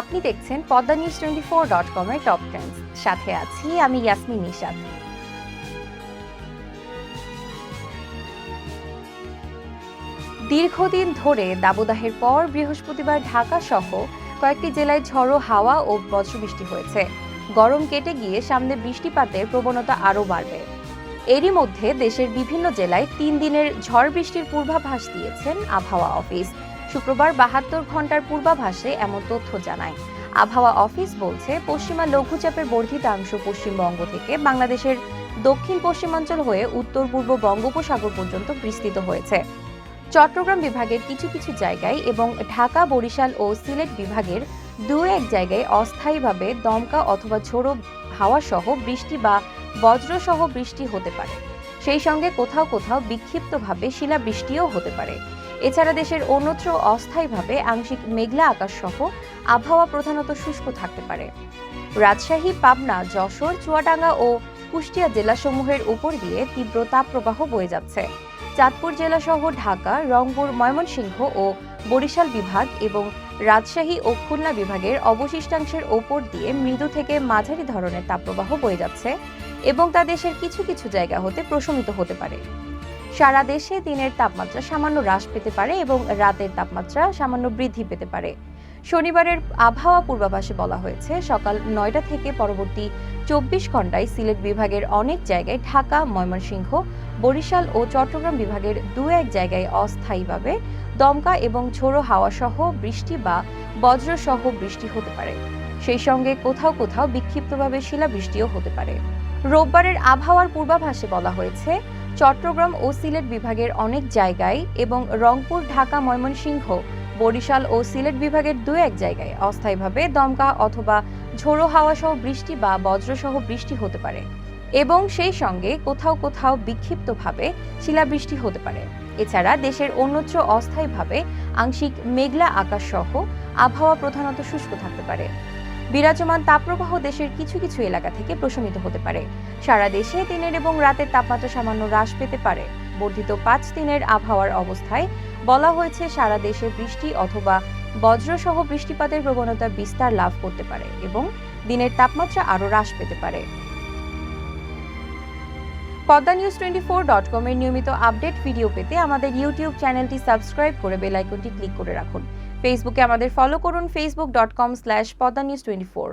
আপনি দেখছেন Padma news twenty four dot কমের টপ ট্রেন্ডস সাথে আছি আমি ইয়াসমিন নিশাদ দীর্ঘদিন ধরে দাবদাহের পর বৃহস্পতিবার ঢাকা সহ কয়েকটি জেলায় ঝড়ো হাওয়া ও বজ্রবৃষ্টি হয়েছে। গরম কেটে গিয়ে সামনে বৃষ্টিপাতের প্রবণতা আরও বাড়বে। এরই মধ্যে দেশের বিভিন্ন জেলায় তিন দিনের ঝড় বৃষ্টির পূর্বাভাস দিয়েছেন আবহাওয়া অফিস। শুক্রবার বাহাত্তর ঘণ্টার পূর্বাভাসে এমন তথ্য জানায়। আবহাওয়া অফিস বলছে, পশ্চিমা লঘুচাপের বর্ধিতাংশ পশ্চিমবঙ্গ থেকে বাংলাদেশের দক্ষিণ পশ্চিমাঞ্চল হয়ে উত্তর পূর্ব বঙ্গোপসাগর পর্যন্ত বিস্তৃত হয়েছে। চট্টগ্রাম বিভাগের কিছু কিছু জায়গায় এবং ঢাকা, বরিশাল ও সিলেট বিভাগের দু এক জায়গায় অস্থায়ীভাবে দমকা অথবা ঝোড়ো হাওয়া সহ বৃষ্টি বা বজ্রসহ বৃষ্টি হতে পারে। সেই সঙ্গে কোথাও কোথাও বিক্ষিপ্তভাবে শিলাবৃষ্টিও হতে পারে। এছাড়া দেশের অন্যত্র অস্থায়ীভাবে আংশিক মেঘলা আকাশ সহ আবহাওয়া প্রধানত শুষ্ক থাকতে পারে। রাজশাহী, পাবনা, যশোর, চুয়াডাঙ্গা ও কুষ্টিয়া জেলাসমূহের উপর দিয়ে তীব্র তাপপ্রবাহ বয়ে যাচ্ছে। চাঁদপুর জেলাসহ ঢাকা, রংপুর, ময়মনসিংহ ও বরিশাল বিভাগ এবং রাজশাহী ও খুলনা বিভাগের অবশিষ্টাংশের ওপর দিয়ে মৃদু থেকে মাঝারি ধরনের তাপপ্রবাহ বয়ে যাচ্ছে এবং তা দেশের কিছু কিছু জায়গা হতে প্রশমিত হতে পারে। সারা দেশে দিনের তাপমাত্রা সামান্য হ্রাস পেতে পারে এবং রাতের তাপমাত্রা সামান্য বৃদ্ধি পেতে পারে। শনিবারের আবহাওয়া পূর্বাভাসে বলা হয়েছে, সকাল নয়টা থেকে পরবর্তী চব্বিশ ঘন্টায় সিলেট বিভাগের অনেক জায়গায় ঢাকা, ময়মনসিংহ, বরিশাল ও চট্টগ্রাম বিভাগের দু এক জায়গায় অস্থায়ীভাবে দমকা এবং ঝোড়ো হাওয়া সহ বৃষ্টি বা বজ্রসহ বৃষ্টি হতে পারে। সেই সঙ্গে কোথাও কোথাও বিক্ষিপ্তভাবে শিলাবৃষ্টিও হতে পারে। রোববারের আবহাওয়ার পূর্বাভাসে বলা হয়েছে চট্টগ্রাম ও সিলেট বিভাগের অনেক জায়গায় এবং রংপুর, ঢাকা, ময়মনসিংহ, বরিশাল ও সিলেট বিভাগের দু এক জায়গায় অস্থায়ীভাবে দমকা অথবা ঝোড়ো হাওয়া সহ বৃষ্টি বা বজ্রসহ বৃষ্টি হতে পারে এবং সেই সঙ্গে কোথাও কোথাও বিক্ষিপ্তভাবে শিলাবৃষ্টি হতে পারে। এছাড়া দেশের অন্যত্র অস্থায়ীভাবে আংশিক মেঘলা আকাশ সহ আবহাওয়া প্রধানত শুষ্ক থাকতে পারে। বিরাজমান তাপপ্রবাহ দেশের কিছু কিছু এলাকা থেকে প্রশমিত হতে পারে। সারা দেশে দিনের এবং রাতের তাপমাত্রা সামান্য হ্রাস পেতে পারে। বর্ধিত পাঁচ দিনের আবহাওয়ার অবস্থায় বলা হয়েছে, সারা দেশে বৃষ্টি অথবা বজ্রসহ বৃষ্টিপাতের প্রবণতা বিস্তার লাভ করতে পারে এবং দিনের তাপমাত্রা আরও হ্রাস পেতে পারে। Padma news twenty four dot কমের নিয়মিত আপডেট ভিডিও পেতে আমাদের ইউটিউব চ্যানেলটি সাবস্ক্রাইব করে বেল আইকনটি ক্লিক করে রাখুন। ফেসবুকে আমাদের ফলো করুন Facebook dot com slash Padma news twenty four